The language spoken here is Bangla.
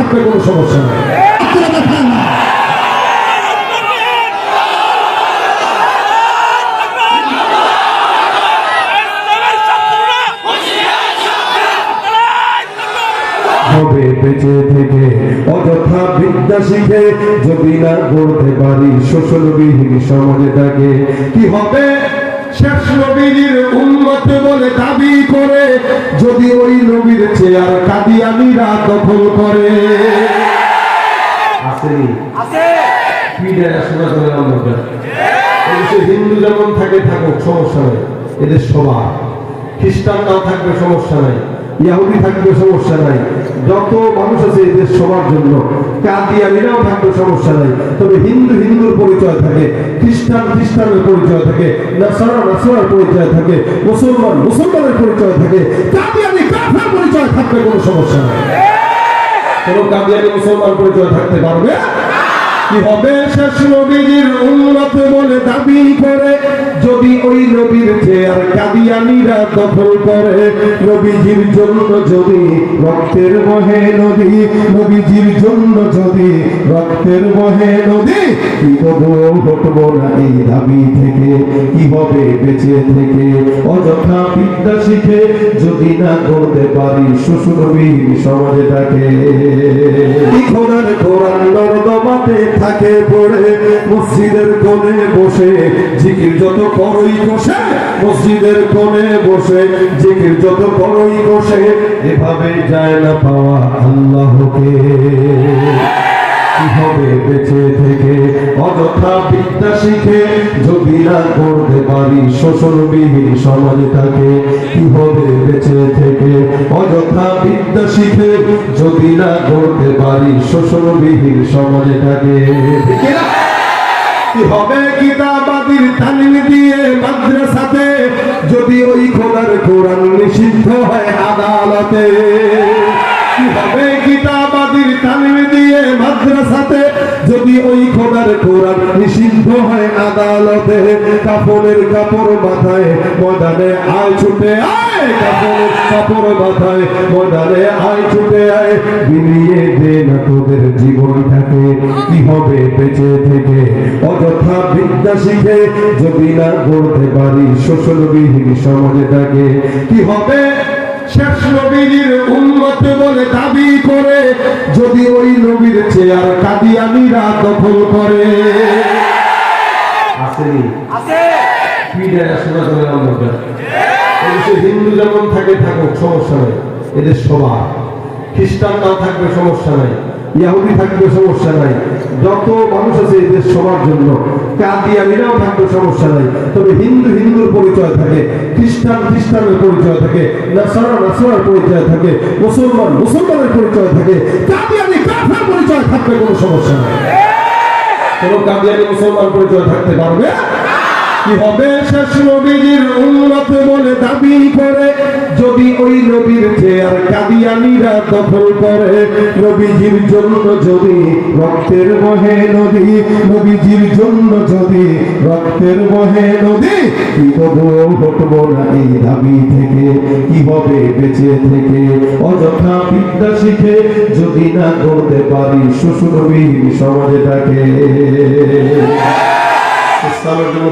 থাকবে কোনো সমস্যা নেই। বেঁচে থেকে, অযথা বিদ্যা শিখে যদি না গড়তে পারি, শোষণবিহীন সমাজটাকে। কি হবে? শেষ নবীর উন্মত বলে দাবি করে যদি ওই নবীর চেয়ার কাদিয়ানিরা দখল করে। আসেনি হিন্দু যেমন থাকে থাকুক সমস্যা নাই। এদের সবার খ্রিস্টানরাও থাকবে সমস্যা নাই। ইয়াহুদি থাকবে সমস্যা নাই। যত মানুষ আছে এদের সবার জন্য। কাদিয়ানিরাও থাকবে সমস্যা নাই। তবে হিন্দু হিন্দুর পরিচয় খ্রিস্টান খ্রিস্টানের পরিচয় থাকে, নাসারা নাসারার পরিচয় থাকে, মুসলমান মুসলমানের পরিচয় থাকে, কাদিয়ানি কাফের পরিচয় থাকবে কোনো সমস্যা নেই। কোনো কাদিয়ানি মুসলমান পরিচয় থাকতে পারবে? কি হবে? শেষ নবীর উন্নত বলে দাবি করে, যদি কাদিয়ানিরা দখল করে। নবীজির জন্য যদি রক্তের বহে নদী, নবীজির জন্য যদি রক্তের মহে নদী, কি তবু হটবো না এই দাবি থেকে? কি হবে বেঁচে থেকে? অযথা বিদ্যা শিখে না করতে পারি শ্বশুরবিহীন সমাজটাকে খোদার কোরআন নর্দমাতে থাকে পড়ে, মসজিদের কোণে বসে, জিকির যত করই বসে, মসজিদের কোণে বসে, জিকির যত করই বসে, এভাবে যায় না পাওয়া আল্লাহকে। হবে বেঁচে থেকে? অযথা বিদ্যা শিখে যদি না করতে পারি শোষণবিহীন সমাজটাকে, কি হবে বেঁচে থেকে? অযথা বিদ্যা শিখে যদি না করতে পারি শোষণবিহীন সমাজটাকে। কি হবে কিতাবাদির তালিম দিয়ে মাদ্রাসাতে যদি ওই খোদার কোরআন নিষিদ্ধ হয় আদালতে? কি হবে কিতাবাদির তালিম দিয়ে মাদ্রাসাতে যদি ওই খোদার কোরআন নিষিদ্ধ হয় আদালতে কাপড়ের কাপড় মাথায় ময়দানে আয় ছুটে আয় কাপড়ের কাপড় মাথায় ময়দানে আয় ছুটে আয়। বিলিয়ে দে না তোদের জীবনটাকে কি হবে বেঁচে থেকে? অযথা বিদ্যা শিখে যদি না গড়তে পারি, শোষণবিহীন সমাজটাকে কি হবে শেষ নবীর উন্মত বলে দাবি করে যদি ওই নবীর চেয়ার কাদিয়ানিরা দখল করে। আসেনি হিন্দু যেমন থাকে থাকুক সমস্যা নাই। এদের সবার। খ্রিস্টানরাও থাকবে সমস্যা নাই। ইয়াহুদি থাকবে সমস্যা নাই। যত মানুষ আছে এদের সবার জন্য। কাদিয়ানিরাও থাকবে সমস্যা নাই। তবে হিন্দু হিন্দুর পরিচয় থাকে। খ্রিস্টান, খ্রিস্টানের পরিচয় থাকে, নাসারা, নাসারার পরিচয় থাকে, মুসলমান, মুসলমানের পরিচয় থাকে, কাদিয়ানি, কাফের পরিচয় থাকবে কোনো সমস্যা নাই। কোনো কাদিয়ানি, মুসলমান পরিচয় থাকতে পারবে? হবে শেষ নবীর উন্নত বলে দাবি করে। যদি ওই নবীর চেয়ার কাদিয়ানিরা দখল করে, নবীজির জন্য যদি রক্তের বহে নদী, নবীজির জন্য যদি রক্তের বহে নদী, কি তবু হটবো না এই দাবি থেকে? কি হবে বেঁচে থেকে? অযথা বিদ্যা শিখে যদি না করতে পারি শ্বশুরবিহীন সমাজটাকে। ইসলামের জন্য